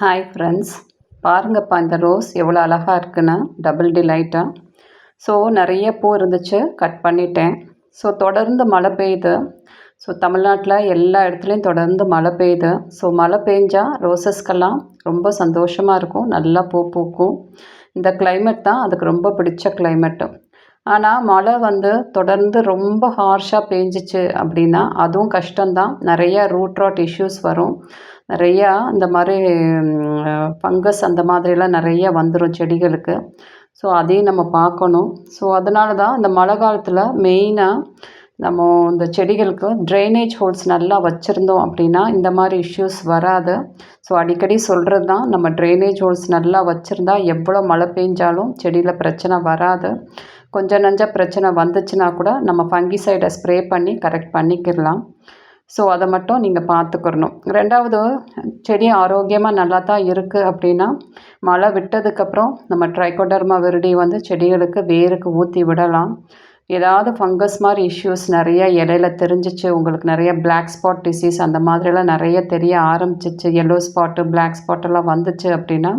Hi friends பாருங்கப்பா இந்த rose எவ்வளோ அழகாக இருக்குன்னு டபுள் டிலைட்டாக ஸோ நிறைய பூ இருந்துச்சு கட் பண்ணிட்டேன். ஸோ தொடர்ந்து மழை பெய்யுது. ஸோ தமிழ்நாட்டில் எல்லா இடத்துலையும் தொடர்ந்து மழை பெய்யுது. ஸோ மழை பெஞ்சால் ரோசஸ்க்கெல்லாம் ரொம்ப சந்தோஷமாக இருக்கும். நல்லா பூ பூக்கும். இந்த கிளைமேட் தான் அதுக்கு ரொம்ப பிடிச்ச கிளைமேட்டு ஆனால் மழை வந்து தொடர்ந்து ரொம்ப ஹார்ஷாக பேஞ்சிச்சு அப்படின்னா அதுவும் கஷ்டம்தான். நிறையா ரூட் ராட் இஷ்யூஸ் வரும். நிறையா இந்த மாதிரி ஃபங்கஸ் அந்த மாதிரிலாம் நிறைய வந்துடும் செடிகளுக்கு. ஸோ அதையும் நம்ம பார்க்கணும். ஸோ அதனால தான் இந்த மழை காலத்தில் மெயினாக நம்ம இந்த செடிகளுக்கு ட்ரைனேஜ் ஹோல்ஸ் நல்லா வச்சுருந்தோம் அப்படின்னா இந்த மாதிரி இஷ்யூஸ் வராது. ஸோ அடிக்கடி சொல்கிறது தான் நம்ம ட்ரைனேஜ் ஹோல்ஸ் நல்லா வச்சுருந்தா எவ்வளோ மழை பெஞ்சாலும் செடியில் பிரச்சனை வராது. கொஞ்சம் நஞ்ச பிரச்சனை வந்துச்சுன்னா கூட நம்ம ஃபங்கிசைடை ஸ்ப்ரே பண்ணி கரெக்ட் பண்ணிக்கிடலாம். ஸோ அதை மட்டும் நீங்கள் பார்த்துக்கிறணும் ரெண்டாவது செடி ஆரோக்கியமாக நல்லா தான் இருக்குது அப்படின்னா மழை விட்டதுக்கப்புறம் நம்ம ட்ரைகோடர்மா விருடி வந்து செடிகளுக்கு வேருக்கு ஊற்றி விடலாம். ஏதாவது ஃபங்கஸ் மாதிரி இஷ்யூஸ் நிறைய இடையில தெரிஞ்சிச்சு உங்களுக்கு நிறைய பிளாக் ஸ்பாட் டிசீஸ் அந்த மாதிரிலாம் நிறைய தெரிய ஆரம்பிச்சிச்சு. எல்லோ ஸ்பாட்டு பிளாக் ஸ்பாட்டெல்லாம் வந்துச்சு அப்படின்னா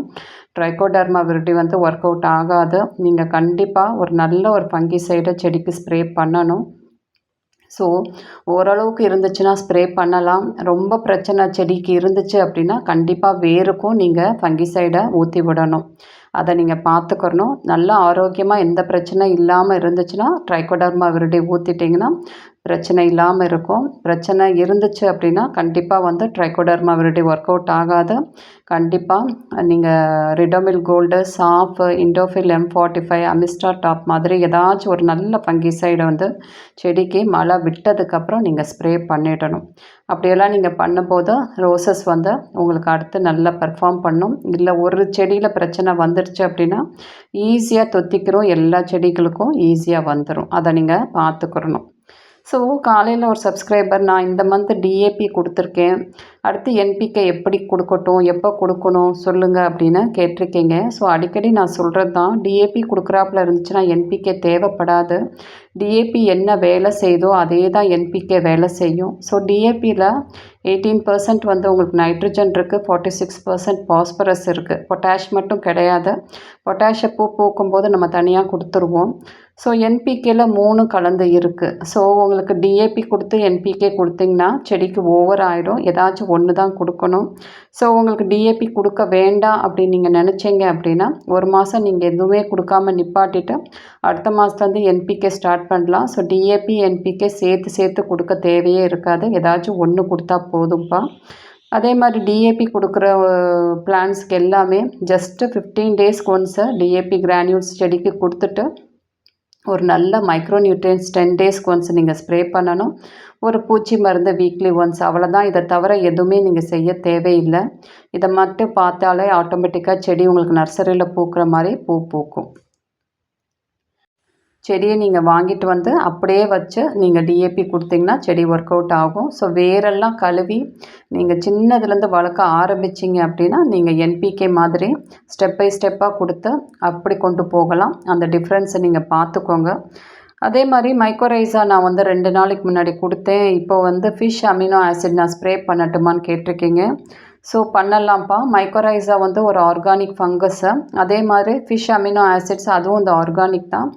ட்ரைகோடர்மா விருட்டி வந்து ஒர்க் அவுட் ஆகாது. நீங்கள் கண்டிப்பாக ஒரு நல்ல ஒரு ஃபங்கி சைடை செடிக்கு ஸ்ப்ரே பண்ணணும். ஸோ ஓரளவுக்கு இருந்துச்சுன்னா ஸ்ப்ரே பண்ணலாம். ரொம்ப பிரச்சனை செடிக்கு இருந்துச்சு அப்படின்னா கண்டிப்பாக வேருக்கும் நீங்கள் ஃபங்கிசைடை ஊற்றி விடணும். அதை நீங்கள் பார்த்துக்கணும். நல்லா ஆரோக்கியமாக எந்த பிரச்சனை இல்லாமல் இருந்துச்சுன்னா ட்ரைகோடர்மா விருடி ஊற்றிட்டிங்கன்னா பிரச்சனை இல்லாமல் இருக்கும். பிரச்சனை இருந்துச்சு அப்படின்னா கண்டிப்பாக வந்து ட்ரைகோடர்மா விரட்டி ஒர்க் அவுட் ஆகாது. கண்டிப்பாக நீங்கள் Ridomil Gold Saaf Indofil M forty five Amistar Top மாதிரி ஏதாச்சும் ஒரு நல்ல பங்கிசைடை வந்து செடிக்கு மழை விட்டதுக்கப்புறம் நீங்கள் ஸ்ப்ரே பண்ணிடணும். அப்படியெல்லாம் நீங்கள் பண்ணும்போது ரோசஸ் வந்து உங்களுக்கு அடுத்து நல்லா பெர்ஃபார்ம் பண்ணும். இல்லை ஒரு செடியில் பிரச்சனை வந்துடுச்சு அப்படின்னா ஈஸியாக தொத்திக்கிறோம். எல்லா செடிகளுக்கும் ஈஸியாக வந்துடும் அதை நீங்கள் பார்த்துக்கிறணும் ஸோ காலையில் ஒரு சப்ஸ்கிரைபர் நான் இந்த மந்த் டிஏபி கொடுத்துருக்கேன். அடுத்து என்பிகே எப்படி கொடுக்கட்டும் எப்போ கொடுக்கணும் சொல்லுங்கள் அப்படின்னு கேட்டிருக்கீங்க. ஸோ அடிக்கடி நான் சொல்கிறது தான் டிஏபி கொடுக்குறாப்புல இருந்துச்சுன்னா என்பிகே தேவைப்படாது. டிஏபி என்ன வேலை செய்தோ அதே தான் என்பிகே வேலை செய்யும். ஸோ டிஏபியில் எயிட்டீன் பர்சன்ட் வந்து உங்களுக்கு நைட்ரஜன் இருக்குது ஃபார்ட்டி சிக்ஸ் பர்சன்ட் பாஸ்பரஸ் இருக்குது பொட்டாஷ் மட்டும் கிடையாது. பொட்டாஷை பூ பூக்கும்போது நம்ம தனியாக கொடுத்துருவோம். ஸோ என்பிகேல மூணு கலந்து இருக்குது ஸோ உங்களுக்கு டிஏபி கொடுத்து என்பிகே கொடுத்திங்கன்னா செடிக்கு ஓவர் ஆகிடும் ஏதாச்சும் ஒன்று தான் கொடுக்கணும். ஸோ உங்களுக்கு டிஏபி கொடுக்க வேண்டாம் அப்படின்னு நீங்கள் நினச்சிங்க அப்படின்னா ஒரு மாதம் நீங்கள் எதுவுமே கொடுக்காம நிப்பாட்டிட்டு அடுத்த மாதத்துலேருந்து என்பிகே ஸ்டார்ட் பண்ணலாம். ஸோ டிஏபி என்பிகே சேர்த்து சேர்த்து கொடுக்க தேவையே இருக்காது. ஏதாச்சும் ஒன்று கொடுத்தா போதும்ப்பா அதே மாதிரி டிஏபி கொடுக்குற பிளான்ஸ்க்கு எல்லாமே ஜஸ்ட்டு ஃபிஃப்டீன் டேஸ்க்கு ஒன்ஸு டிஏபி கிரானியூல்ஸ் செடிக்கு கொடுத்துட்டு ஒரு நல்ல மைக்ரோ நியூட்ரியன்ஸ் டென் டேஸ்க்கு ஒன்ஸ் நீங்கள் ஸ்ப்ரே பண்ணணும். ஒரு பூச்சி மருந்து வீக்லி ஒன்ஸ் அவ்வளோதான் இதை தவிர எதுவுமே நீங்கள் செய்ய தேவையில்லை. இதை மட்டும் பார்த்தாலே ஆட்டோமேட்டிக்காக செடி உங்களுக்கு நர்சரியில் பூக்கிற மாதிரி பூ பூக்கும். செடியை நீங்கள் வாங்கிட்டு வந்து அப்படியே வச்சு நீங்கள் டிஏபி கொடுத்தீங்கன்னா செடி ஒர்க் அவுட் ஆகும். ஸோ வேரெல்லாம் கழுவி நீங்கள் சின்னதுலேருந்து வளர்க்க ஆரம்பிச்சிங்க அப்படின்னா நீங்கள் என்பிகே மாதிரி ஸ்டெப் பை ஸ்டெப்பாக கொடுத்து அப்படி கொண்டு போகலாம். அந்த டிஃப்ரென்ஸை நீங்கள் பார்த்துக்கோங்க. அதே மாதிரி மைக்ரோரைஸா நான் வந்து ரெண்டு நாளைக்கு முன்னாடி கொடுத்தேன். இப்போ வந்து ஃபிஷ் அமினோ ஆசிட் நான் ஸ்ப்ரே பண்ணட்டுமான்னு கேட்டிருக்கீங்க. ஸோ பண்ணலாம்ப்பா. மைக்கோரைஸா வந்து ஒரு ஆர்கானிக் ஃபங்கஸ்ஸு அதே மாதிரி ஃபிஷ் அமினோ ஆசிட்ஸ் அதுவும் இந்த ஆர்கானிக் தான்.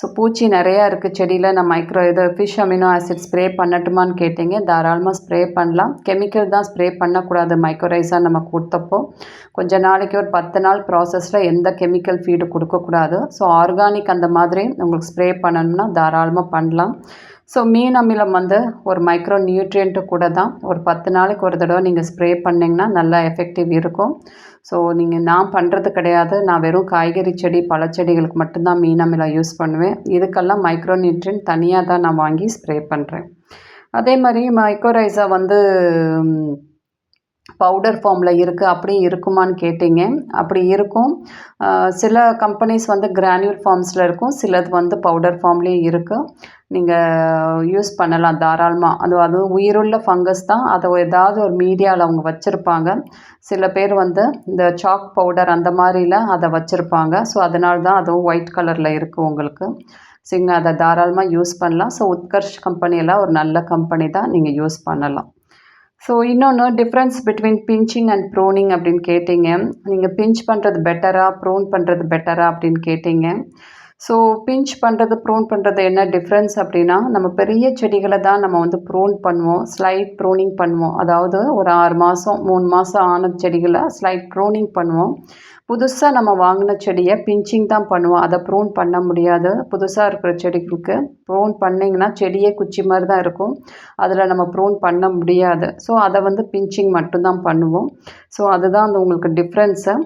ஸோ பூச்சி நிறையா இருக்குது செடியில். நான் மைக்ரோ இது ஃபிஷ் அமினோ ஆசிட் ஸ்ப்ரே பண்ணட்டுமான்னு கேட்டீங்க. தாராளமாக ஸ்ப்ரே பண்ணலாம். கெமிக்கல் தான் ஸ்ப்ரே பண்ணக்கூடாது மைக்ரோரைஸாக நம்ம கொடுத்தப்போ. கொஞ்ச நாளைக்கு ஒரு பத்து நாள் ப்ராசஸில் எந்த கெமிக்கல் ஃபீடு கொடுக்கக்கூடாது. ஸோ ஆர்கானிக் அந்த மாதிரி உங்களுக்கு ஸ்ப்ரே பண்ணணும்னா தாராளமாக பண்ணலாம். ஸோ மீன் அமிலம் வந்து ஒரு மைக்ரோ நியூட்ரியன்ட்டு கூட தான். ஒரு பத்து நாளைக்கு ஒரு தடவை நீங்கள் ஸ்ப்ரே பண்ணிங்கன்னா நல்லா எஃபெக்டிவ் இருக்கும். ஸோ நீங்கள் நான் பண்ணுறது கிடையாது. நான் வெறும் காய்கறி செடி பழச்செடிகளுக்கு மட்டும்தான் மீன் அமிலம் யூஸ் பண்ணுவேன். இதுக்கெல்லாம் மைக்ரோ நியூட்ரியன் தனியாக தான் நான் வாங்கி ஸ்ப்ரே பண்ணுறேன் அதே மாதிரி மைக்ரோரைஸா வந்து பவுடர் ஃபார்மில் இருக்குது அப்படியும் இருக்குமான்னு கேட்டிங்க. அப்படி இருக்கும். சில கம்பெனிஸ் வந்து கிரானியூல் ஃபார்ம்ஸில் இருக்கும். சிலது வந்து பவுடர் ஃபார்ம்லேயும் இருக்குது நீங்கள் யூஸ் பண்ணலாம் தாராளமாக அது அது உயிருள்ள ஃபங்கஸ் தான். அதை ஏதாவது ஒரு மீடியாவில் அவங்க வச்சுருப்பாங்க. சில பேர் வந்து இந்த சாக் பவுடர் அந்த மாதிரில அதை வச்சுருப்பாங்க. ஸோ அதனால தான் அதுவும் ஒயிட் கலரில் இருக்குது உங்களுக்கு. சரிங்க அதை தாராளமாக யூஸ் பண்ணலாம். ஸோ உத்கர்ஷ் கம்பெனியெல்லாம் ஒரு நல்ல கம்பெனி தான். நீங்கள் யூஸ் பண்ணலாம். ஸோ இன்னொன்று difference between pinching and pruning அப்படின்னு கேட்டிங்க. நீங்கள் பிஞ்ச் பண்ணுறது பெட்டரா ப்ரோன் பண்ணுறது பெட்டரா அப்படின்னு கேட்டிங்க. ஸோ பிஞ்ச் பண்ணுறது ப்ரோன் பண்ணுறது என்ன டிஃப்ரென்ஸ் அப்படின்னா நம்ம பெரிய செடிகளை தான் நம்ம வந்து ப்ரோன் பண்ணுவோம் ஸ்லைட் ப்ரோனிங் பண்ணுவோம். அதாவது ஒரு ஆறு மாதம் மூணு மாதம் ஆன செடிகளை ஸ்லைட் ப்ரோனிங் பண்ணுவோம். புதுசாக நம்ம வாங்கின செடியை பிஞ்சிங் தான் பண்ணுவோம். அதை ப்ரோன் பண்ண முடியாது. புதுசாக இருக்கிற செடிகளுக்கு ப்ரோன் பண்ணிங்கன்னா செடியே குச்சி மாதிரி தான் இருக்கும். அதில் நம்ம ப்ரோன் பண்ண முடியாது. ஸோ அதை வந்து பிஞ்சிங் மட்டும்தான் பண்ணுவோம். ஸோ அதுதான் அந்த உங்களுக்கு டிஃப்ரென்ஸை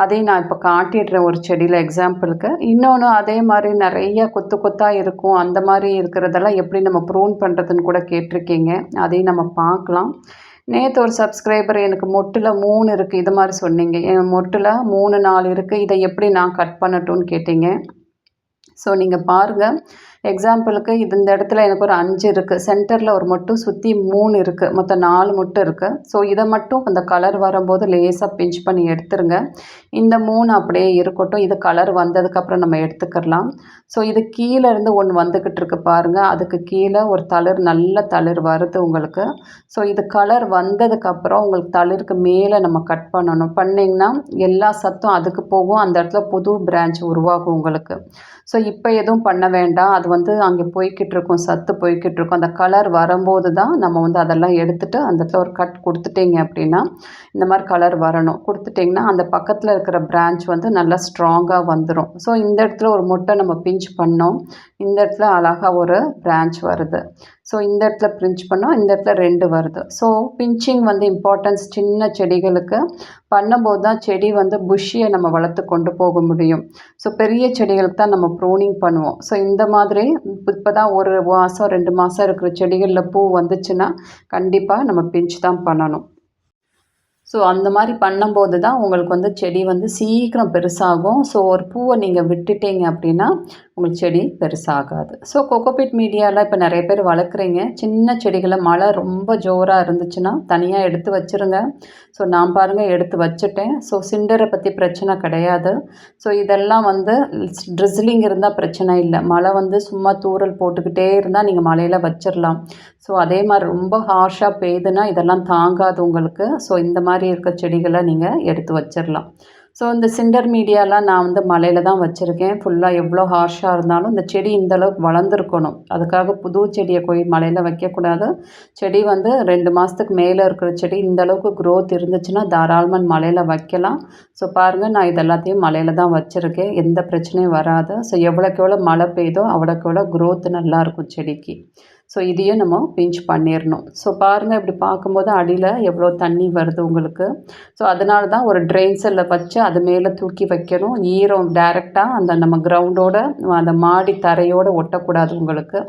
அதையும் நான் இப்போ காட்டிடுறேன் ஒரு செடியில் எக்ஸாம்பிளுக்கு இன்னொன்று அதே மாதிரி நிறைய கொத்து கொத்தாக இருக்கும். அந்த மாதிரி இருக்கிறதெல்லாம் எப்படி நம்ம ப்ரூன் பண்ணுறதுன்னு கூட கேட்டிருக்கீங்க. அதையும் நம்ம பார்க்கலாம். நேற்று ஒரு சப்ஸ்கிரைபர் எனக்கு மொட்டில் மூணு இருக்குது இது மாதிரி சொன்னீங்க. என் மொட்டில் மூணு நாலு இருக்குது இதை எப்படி நான் கட் பண்ணட்டும்னு கேட்டீங்க. ஸோ நீங்கள் பாருங்கள் எக்ஸாம்பிளுக்கு இது இந்த இடத்துல எனக்கு ஒரு அஞ்சு இருக்குது சென்டரில் ஒரு மட்டும் சுற்றி மூணு இருக்குது மொத்தம் நாலு மட்டும் இருக்குது ஸோ இதை மட்டும் அந்த கலர் வரும்போது லேசாக பிஞ்ச் பண்ணி எடுத்துருங்க. இந்த மூணு அப்படியே இருக்கட்டும். இது கலர் வந்ததுக்கப்புறம் நம்ம எடுத்துக்கலாம் ஸோ இது கீழே இருந்து ஒன்று வந்துக்கிட்டு இருக்கு பாருங்கள் அதுக்கு கீழே ஒரு தளிர் நல்ல தளிர் வருது உங்களுக்கு. ஸோ இது கலர் வந்ததுக்கப்புறம் உங்களுக்கு தளிருக்கு மேலே நம்ம கட் பண்ணணும். பண்ணிங்கன்னா எல்லா சத்தும் அதுக்கு போகும். அந்த இடத்துல புது பிரான்ச் உருவாகும் உங்களுக்கு. ஸோ இப்போ எதுவும் பண்ண வேண்டாம். அது வந்து அங்கே போய்கிட்டு இருக்கும் சத்து போய்கிட்டு இருக்கும் அந்த கலர் வரும்போது தான் நம்ம வந்து அதெல்லாம் எடுத்துகிட்டு அந்த இடத்துல ஒரு கட் கொடுத்துட்டீங்க அப்படின்னா இந்த மாதிரி கலர் வரணும். கொடுத்துட்டிங்கன்னா அந்த பக்கத்தில் இருக்கிற பிரான்ச் வந்து நல்லா ஸ்ட்ராங்காக வந்துடும் ஸோ இந்த இடத்துல ஒரு முட்டை நம்ம பிஞ்ச் பண்ணோம். இந்த இடத்துல அழகாக ஒரு பிரான்ச் வருது. ஸோ இந்த இடத்துல பிரிஞ்ச் பண்ணோம் இந்த இடத்துல ரெண்டு வருது. ஸோ பிஞ்சிங் வந்து இம்பார்ட்டன்ஸ் சின்ன செடிகளுக்கு. பண்ணும்போது தான் செடி வந்து புஷ்ஷியை நம்ம வளர்த்து கொண்டு போக முடியும். ஸோ பெரிய செடிகளுக்கு தான் நம்ம ப்ரூனிங் பண்ணுவோம். ஸோ இந்த மாதிரி இப்போ தான் ஒரு மாதம் ரெண்டு மாதம் இருக்கிற செடிகளில் பூ வந்துச்சுன்னா கண்டிப்பாக நம்ம பிஞ்ச் தான் பண்ணணும். ஸோ அந்த மாதிரி பண்ணும்போது தான் உங்களுக்கு வந்து செடி வந்து சீக்கிரம் பெருசாகும். ஸோ ஒரு பூவை நீங்கள் விட்டுட்டீங்க அப்படின்னா உங்களுக்கு செடி பெருசாகாது. ஸோ கொக்கோபிட் மீடியாவில் இப்போ நிறைய பேர் வளர்க்குறீங்க. சின்ன செடிகளை மழை ரொம்ப ஜோராக இருந்துச்சுன்னா தனியாக எடுத்து வச்சுருங்க. ஸோ நான் பாருங்கள் எடுத்து வச்சுட்டேன். ஸோ சிண்டரை பற்றி பிரச்சனை கிடையாது. ஸோ இதெல்லாம் வந்து ட்ரிஸ்லிங் இருந்தால் பிரச்சனை இல்லை. மழை வந்து சும்மா தூரல் போட்டுக்கிட்டே இருந்தால் நீங்கள் மழையில் வச்சிடலாம் ஸோ அதே மாதிரி ரொம்ப ஹார்ஷாக பெய்யுதுன்னா இதெல்லாம் தாங்காது உங்களுக்கு. ஸோ இந்த மாதிரி இருக்க செடிகளை நீங்கள் எடுத்து வச்சிடலாம் ஸோ இந்த சிண்டர் மீடியாலாம் நான் வந்து மலையில் தான் வச்சுருக்கேன். ஃபுல்லாக எவ்வளோ ஹார்ஷாக இருந்தாலும் இந்த செடி இந்தளவுக்கு வளர்ந்துருக்கணும். அதுக்காக புது செடியை போய் மலையில் வைக்கக்கூடாது. செடி வந்து ரெண்டு மாதத்துக்கு மேலே இருக்கிற செடி இந்தளவுக்கு க்ரோத் இருந்துச்சுன்னா தாராளமாக மலையில் வைக்கலாம். ஸோ பாருங்கள் நான் இது எல்லாத்தையும் மலையில் தான் வச்சுருக்கேன். எந்த பிரச்சனையும் வராது. ஸோ எவ்வளோக்கு எவ்வளோ மழை பெய்தோ அவ்வளோக்கு எவ்வளோ க்ரோத் நல்லாயிருக்கும் செடிக்கு. ஸோ இதையும் நம்ம பிஞ்ச் பண்ணிடணும் ஸோ பாருங்கள் இப்படி பார்க்கும்போது அடியில் எவ்வளோ தண்ணி வருது உங்களுக்கு. ஸோ அதனால தான் ஒரு ட்ரெயின் செல்லை வச்சு அது மேலே தூக்கி வைக்கணும். ஈரம் டேரெக்டாக அந்த நம்ம கிரவுண்டோட அந்த மாடி தரையோடு ஒட்டக்கூடாது உங்களுக்கு.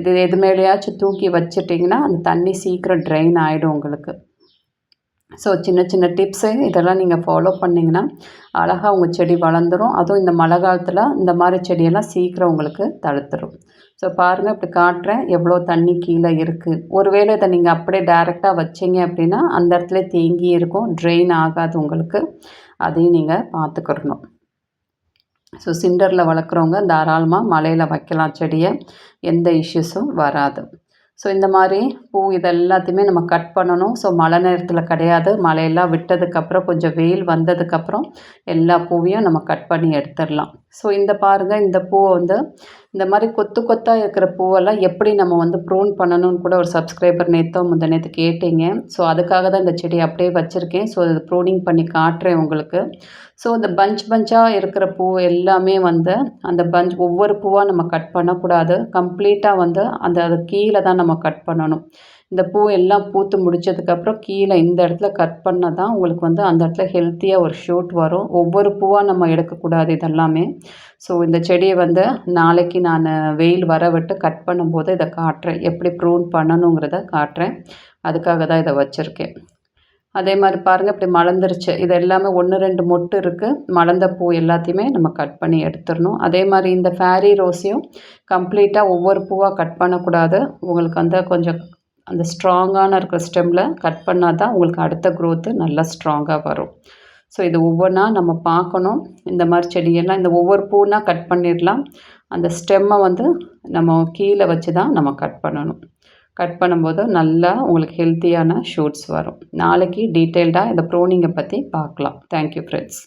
இது எது மேலேயாச்சும் தூக்கி வச்சிட்டிங்கன்னா அந்த தண்ணி சீக்கிரம் ட்ரெயின் ஆகிடும் உங்களுக்கு. ஸோ சின்ன சின்ன டிப்ஸு இதெல்லாம் நீங்கள் ஃபாலோ பண்ணிங்கன்னா அழகாக உங்கள் செடி வளர்ந்துடும் அதுவும் இந்த மழை காலத்தில் இந்த மாதிரி செடியெல்லாம் சீக்கிரம் உங்களுக்கு தளர்த்துடும் ஸோ பாருங்கள் இப்படி காட்டுறேன். எவ்வளோ தண்ணி கீழே இருக்குது ஒருவேளை இதை நீங்கள் அப்படியே டேரெக்டாக வச்சிங்க அப்படின்னா அந்த இடத்துல தேங்கி இருக்கும். ட்ரெயின் ஆகாது உங்களுக்கு. அதையும் நீங்கள் பார்த்துக்கிடணும் ஸோ சிண்டரில் வளர்க்குறவங்க தாராளமாக மலையில் வைக்கலாம் செடியை. எந்த இஷ்யூஸும் வராது. ஸோ இந்த மாதிரி பூ இது எல்லாத்தையுமே நம்ம கட் பண்ணணும். ஸோ மழை நேரத்தில் கிடையாது. மழையெல்லாம் விட்டதுக்கப்புறம் கொஞ்சம் வெயில் வந்ததுக்கப்புறம் எல்லா பூவையும் நம்ம கட் பண்ணி எடுத்துடலாம். ஸோ இந்த பாருங்கள் இந்த பூவை வந்து இந்த மாதிரி கொத்து கொத்தாக இருக்கிற பூவெல்லாம் எப்படி நம்ம வந்து ப்ரூன் பண்ணணும்னு கூட ஒரு சப்ஸ்கிரைபர் நேற்றோ முந்த நேற்று கேட்டீங்க. ஸோ அதுக்காக தான் இந்த செடி அப்படியே வச்சுருக்கேன். ஸோ அது ப்ரூனிங் பண்ணி காட்டுறேன் உங்களுக்கு. ஸோ இந்த பஞ்ச் பஞ்சாக இருக்கிற பூ எல்லாமே வந்து அந்த பஞ்ச் ஒவ்வொரு பூவாக நம்ம கட் பண்ணக்கூடாது. கம்ப்ளீட்டாக வந்து அந்த அது கீழே தான் நம்ம கட் பண்ணணும். இந்த பூ எல்லாம் பூத்து முடித்ததுக்கப்புறம் கீழே இந்த இடத்துல கட் பண்ணால் தான் உங்களுக்கு வந்து அந்த இடத்துல ஹெல்த்தியாக ஒரு ஷூட் வரும். ஒவ்வொரு பூவாக நம்ம எடுக்கக்கூடாது இதெல்லாமே. ஸோ இந்த செடியை வந்து நாளைக்கு நான் வெயில் வர விட்டு கட் பண்ணும்போது இதை காட்டுறேன். எப்படி ப்ரூன் பண்ணணுங்கிறத காட்டுறேன். அதுக்காக தான் இதை வச்சுருக்கேன். அதே மாதிரி பாருங்கள் இப்படி மலர்ந்துருச்சு. இது எல்லாமே ஒன்று ரெண்டு மொட்டு இருக்குது மலர்ந்த பூ எல்லாத்தையுமே நம்ம கட் பண்ணி எடுத்துடணும். அதே மாதிரி இந்த ஃபேரி ரோஸையும் கம்ப்ளீட்டாக ஒவ்வொரு பூவாக கட் பண்ணக்கூடாது. உங்களுக்கு அந்த கொஞ்சம் அந்த ஸ்ட்ராங்கான இருக்கிற ஸ்டெம்மில் கட் பண்ணால் தான் உங்களுக்கு அடுத்த க்ரோத்து நல்லா ஸ்ட்ராங்காக வரும். ஸோ இது ஒவ்வொன்றா நம்ம பார்க்கணும். இந்த மாதிரி செடியெல்லாம் இந்த ஒவ்வொரு பூனா கட் பண்ணிடலாம். அந்த ஸ்டெம்மை வந்து நம்ம கீழே வச்சு தான் நம்ம கட் பண்ணணும். கட் பண்ணும்போது நல்லா உங்களுக்கு ஹெல்த்தியான ஷூட்ஸ் வரும். நாளைக்கு டீட்டெயில்டாக இந்த ப்ரோனிங்கை பற்றி பார்க்கலாம். Thank you friends